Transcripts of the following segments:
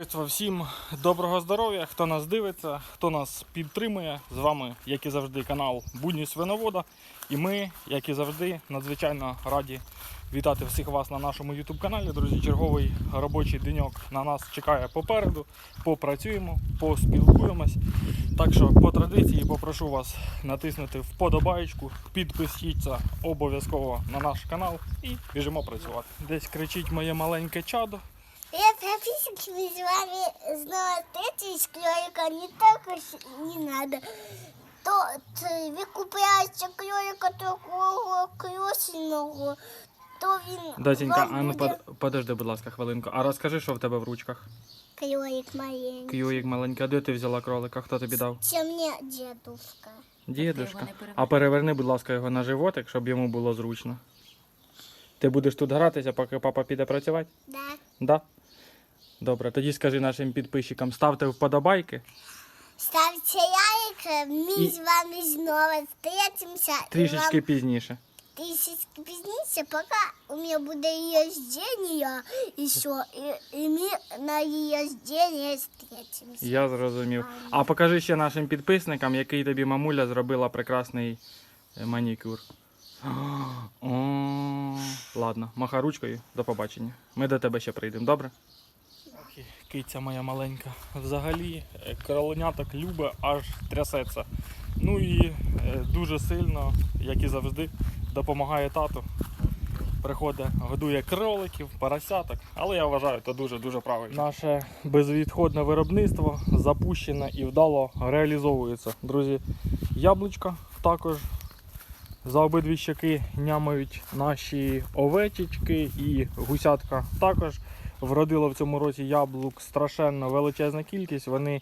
Всім доброго здоров'я, хто нас дивиться, хто нас підтримує. З вами, як і завжди, канал Будні Свиновода. І ми, як і завжди, надзвичайно раді вітати всіх вас на нашому YouTube каналі. Друзі, черговий робочий деньок на нас чекає попереду. Попрацюємо, поспілкуємось. Так що по традиції попрошу вас натиснути вподобаєчку, підпишіться обов'язково на наш канал і біжимо працювати. Десь кричить моє маленьке чадо. Я прописок мы с вами снова встретились, кролика не так уж не надо. То т- ви купляєте такого красного, то він Дасенька, а ну под- подожди, будь ласка, хвилинку. А розкажи, що в тебе в ручках? кролик маленький. Кюїк маленький, а де ти взяла кролика? Хто тобі дав? Це мені дедушка. Дідушка. А переверни, будь ласка, його на животик, щоб йому було зручно. Ти будеш тут гратися, поки папа піде працювати? Да. Да? Добре, тоді скажи нашим підписчикам, ставте вподобайки. Ставте лайк, ми І- з вами знову встретимся. і Трішечки вам пізніше. трішечки пізніше, поки у мене буде рождення, і що, і, і ми на її рождення встретимся. Я зрозумів. А покажи ще нашим підписникам, який тобі мамуля зробила прекрасний е, манікюр. О, ладно, маха ручкою, до побачення. Ми до тебе ще прийдемо, добре? Киця моя маленька. Взагалі е, кроленяток любить, аж трясеться. Ну і е, дуже сильно, як і завжди, допомагає тату. Приходить, годує кроликів, поросяток, але я вважаю, це дуже-дуже правильно. Наше безвідходне виробництво запущене і вдало реалізовується. Друзі, яблучка також за обидві щаки нямають наші овечечки і гусятка також. Вродило в цьому році яблук страшенно величезна кількість. Вони,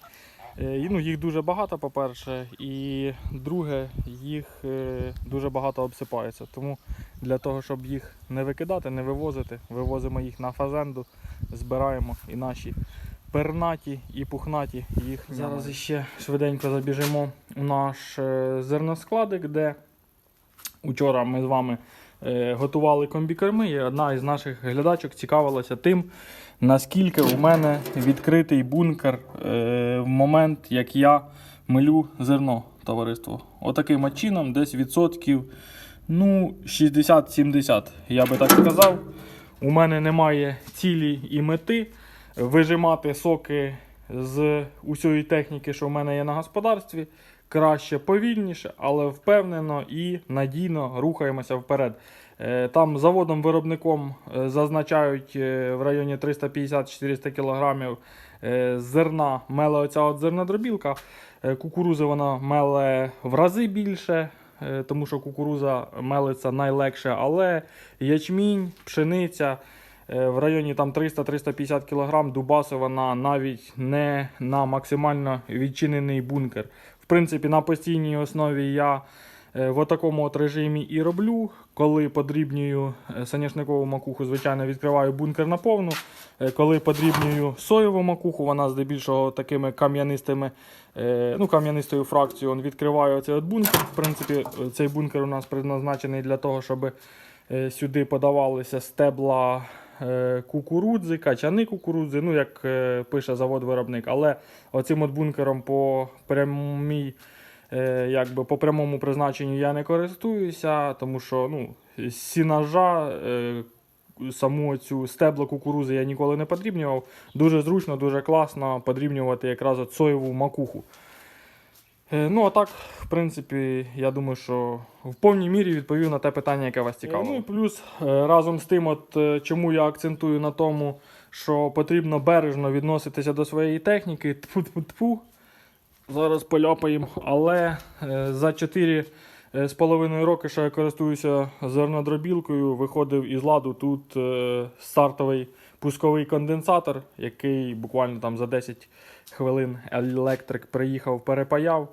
е, ну, їх дуже багато, по-перше, і друге, їх е, дуже багато обсипається. Тому для того, щоб їх не викидати, не вивозити, вивозимо їх на фазенду, збираємо і наші пернаті і пухнаті їх. Зараз ще швиденько забіжимо у наш е, зерноскладик, де Учора ми з вами готували комбікорми, і одна із наших глядачок цікавилася тим, наскільки у мене відкритий бункер е, в момент, як я милю зерно, товариство. Отаким от чином, десь відсотків ну, 60-70, я би так сказав. У мене немає цілі і мети вижимати соки з усієї техніки, що в мене є на господарстві. Краще повільніше, але впевнено і надійно рухаємося вперед. Е, Там заводом-виробником е, зазначають е, в районі 350-400 кг зерна меле оця от зернодробілка. Кукурузи вона меле в рази більше, тому що кукуруза мелиться найлегше, але ячмінь, пшениця в районі там 300-350 кг дубаси вона навіть не на максимально відчинений бункер. В принципі, на постійній основі я е, в такому от режимі і роблю. Коли подрібнюю е, соняшникову макуху, звичайно, відкриваю бункер на повну. Е, Коли подрібнюю соєву макуху, вона здебільшого такими кам'янистими, е, ну, кам'янистою фракцією відкриваю цей от бункер. В принципі, е, цей бункер у нас предназначений для того, щоб е, сюди подавалися стебла е, кукурудзи, качани кукурудзи, ну як е, пише завод-виробник. Але оцим от бункером по прямій, е, якби по прямому призначенню я не користуюся, тому що ну, сінажа. е, Саму цю стебло кукурузи я ніколи не подрібнював. Дуже зручно, дуже класно подрібнювати якраз от соєву макуху. Е, Ну, а так, в принципі, я думаю, що в повній мірі відповів на те питання, яке вас цікавило. Ну і плюс е, разом з тим, от е, чому я акцентую на тому, що потрібно бережно відноситися до своєї техніки. Тфу-тфу-тфу. Зараз поляпаємо. Але е, за 4 з половиною роки, що я користуюся зернодробілкою, виходив із ладу тут е, стартовий пусковий конденсатор, який буквально там за 10 хвилин електрик приїхав, перепаяв.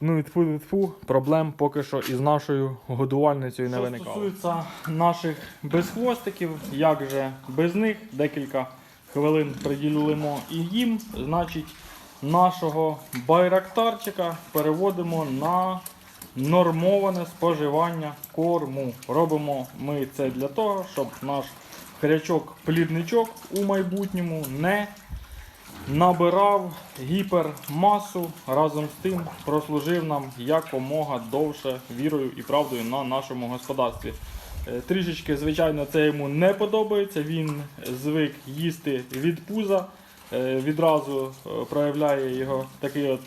Ну і тфу тфу проблем поки що із нашою годувальницею не виникало. Що стосується наших безхвостиків, як же без них декілька хвилин приділимо і їм, значить, нашого байрактарчика переводимо на нормоване споживання корму. Робимо ми це для того, щоб наш хрячок-плідничок у майбутньому не набирав гіпермасу, разом з тим прослужив нам якомога довше вірою і правдою на нашому господарстві. Е, Трішечки, звичайно, це йому не подобається. Він звик їсти від пуза. Е, Відразу е, проявляє його такий, от,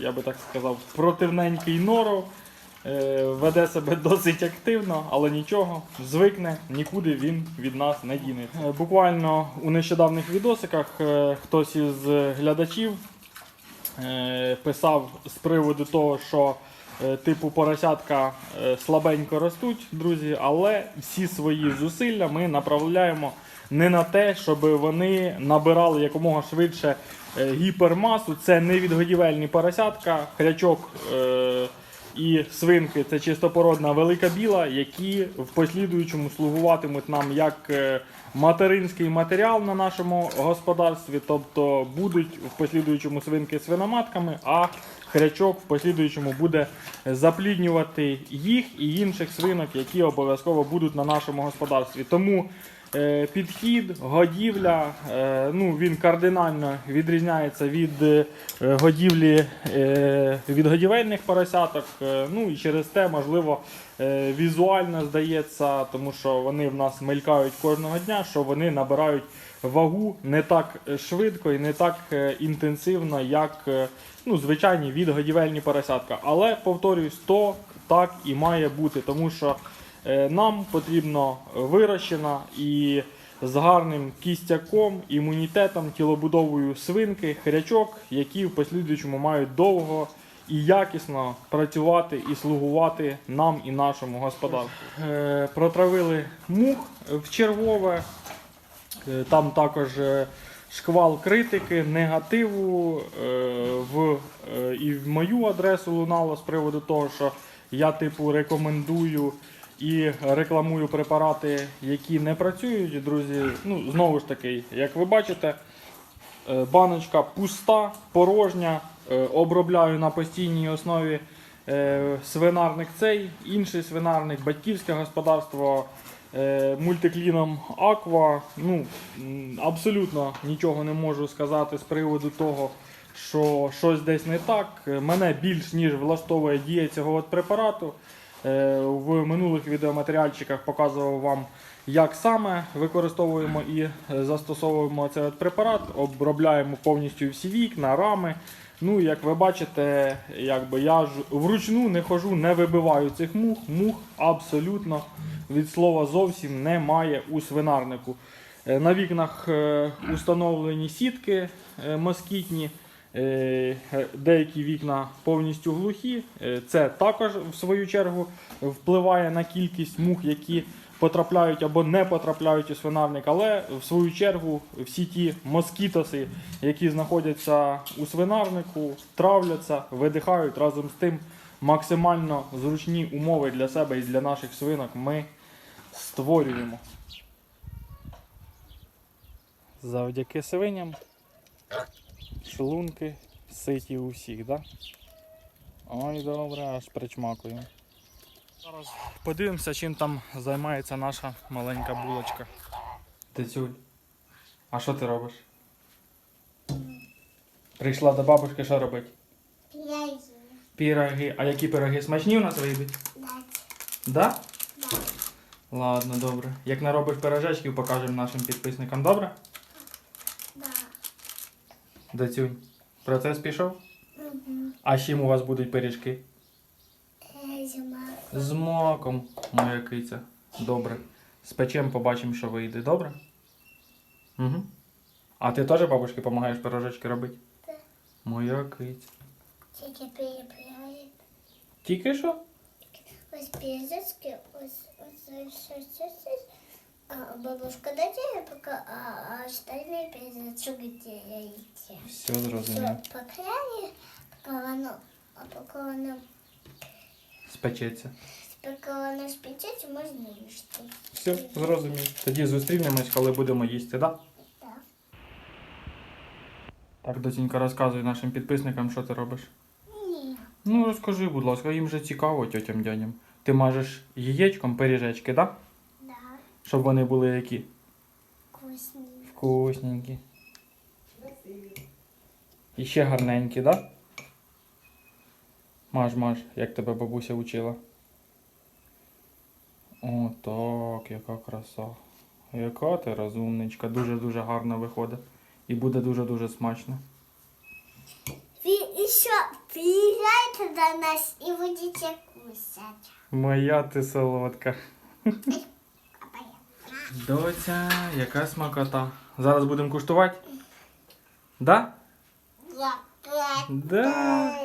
я би так сказав, противненький норов. Е, Веде себе досить активно, але нічого, звикне, нікуди він від нас не дінеться. Е, Буквально у нещодавних відосиках е, хтось із глядачів писав з приводу того, що типу поросятка слабенько ростуть, друзі, але всі свої зусилля ми направляємо не на те, щоб вони набирали якомога швидше гіпермасу. Це не відгодівельні поросятка, хрячок. І свинки це чистопородна велика біла, які в послідуючому слугуватимуть нам як е, материнський матеріал на нашому господарстві, тобто будуть в послідуючому свинки свиноматками, а хрячок в послідуючому буде запліднювати їх і інших свинок, які обов'язково будуть на нашому господарстві. Тому підхід, годівля, е, ну, він кардинально відрізняється від е, годівлі е, від годівельних поросяток. Е, ну і через те, можливо, е, візуально здається, тому що вони в нас мелькають кожного дня, що вони набирають вагу не так е, швидко і не так е, інтенсивно, як е, ну, звичайні відгодівельні поросятка. Але повторюсь, то так і має бути, тому що е, нам потрібно вирощена і з гарним кістяком, імунітетом, тілобудовою свинки, хрячок, які в послідуючому мають довго і якісно працювати і слугувати нам і нашому господарству. Е, Протравили мух в чергове. Е, Там також е, шквал критики, негативу е, в, е, і в мою адресу лунало з приводу того, що я типу рекомендую і рекламую препарати, які не працюють. Друзі, ну знову ж таки, як ви бачите, е, баночка пуста, порожня. Е, Обробляю на постійній основі е, свинарник цей, інший свинарник, батьківське господарство мультикліном Аква. Ну, абсолютно нічого не можу сказати з приводу того, що щось десь не так. Мене більш ніж влаштовує дія цього от препарату. Е, В минулих відеоматеріальчиках показував вам, як саме використовуємо і застосовуємо цей от препарат. Обробляємо повністю всі вікна, рами. Ну, як ви бачите, якби я ж вручну не хожу, не вибиваю цих мух. Мух абсолютно від слова зовсім немає у свинарнику. Е, На вікнах е, установлені сітки москітні. Е, е, Деякі вікна повністю глухі. Е, Це також в свою чергу впливає на кількість мух, які потрапляють або не потрапляють у свинарник. Але в свою чергу всі ті москітоси, які знаходяться у свинарнику, травляться, видихають разом з тим максимально зручні умови для себе і для наших свинок ми створюємо. Завдяки свиням шлунки ситі у всіх, да? Ой, добре, аж причмакую. Зараз подивимося, чим там займається наша маленька булочка. Тицюль, а що ти робиш? Прийшла до бабушки, що робить? П'яні. Піроги. А які пироги смачні у нас вийдуть? Да? Да. Ладно, добре. Як наробиш пирожечків, покажемо нашим підписникам, добре? Да. Дацюнь, процес пішов? Угу. А з чим у вас будуть пиріжки? Зима. З маком, моя киця. Добре. Спечем, побачимо, що вийде, добре? Угу. А ти теж бабушці допомагаєш пирожечки робити? Так. Моя киця. Тільки перепрягає. Тільки що? Ось пізочки, ось, ось, ось, ось, ось, ось. А бабушка дайте пока, а, остальные делаете. Все зрозуміло. Все, попряли, пока воно, а пока воно, Спечеться. пока воно спечеться, можна їсти. Все, зрозуміло. Тоді зустрінемось, коли будемо їсти, так? Да? Так. Так, доченька, розказуй нашим підписникам, що ти робиш. Ні. Ну, розкажи, будь ласка, їм же цікаво, тьотям дядям. Ти мажеш яєчком пиріжечки, так? Да? Щоб вони були які? вкусні. Вкусненькі. І ще гарненькі, да? Маж, маж, як тебе бабуся учила. О, так, яка краса. Яка ти розумничка. Дуже-дуже гарно виходить. І буде дуже-дуже смачно. Вы еще приезжайте до нас и будете кушать. Моя ти солодка. Доця, яка смакота. Зараз будемо куштувати? Да? Да.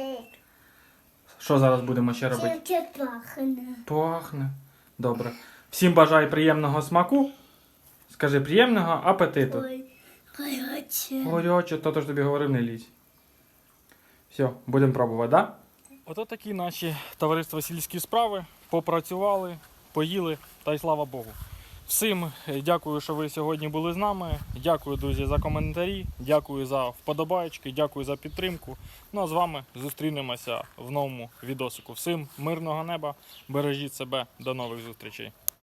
Що зараз будемо ще робити? Тільки пахне. Пахне. Добре. Всім бажаю приємного смаку. Скажи приємного апетиту. Ой, гаряче. Горяче, то то ж тобі говорив, не лізь. Все, будемо пробувати, да? Ото такі наші товариства сільські справи. Попрацювали, поїли, та й слава Богу. Всім дякую, що ви сьогодні були з нами. Дякую, друзі, за коментарі. Дякую за вподобайки, дякую за підтримку. Ну а з вами зустрінемося в новому відосику. Всім мирного неба, бережіть себе, до нових зустрічей.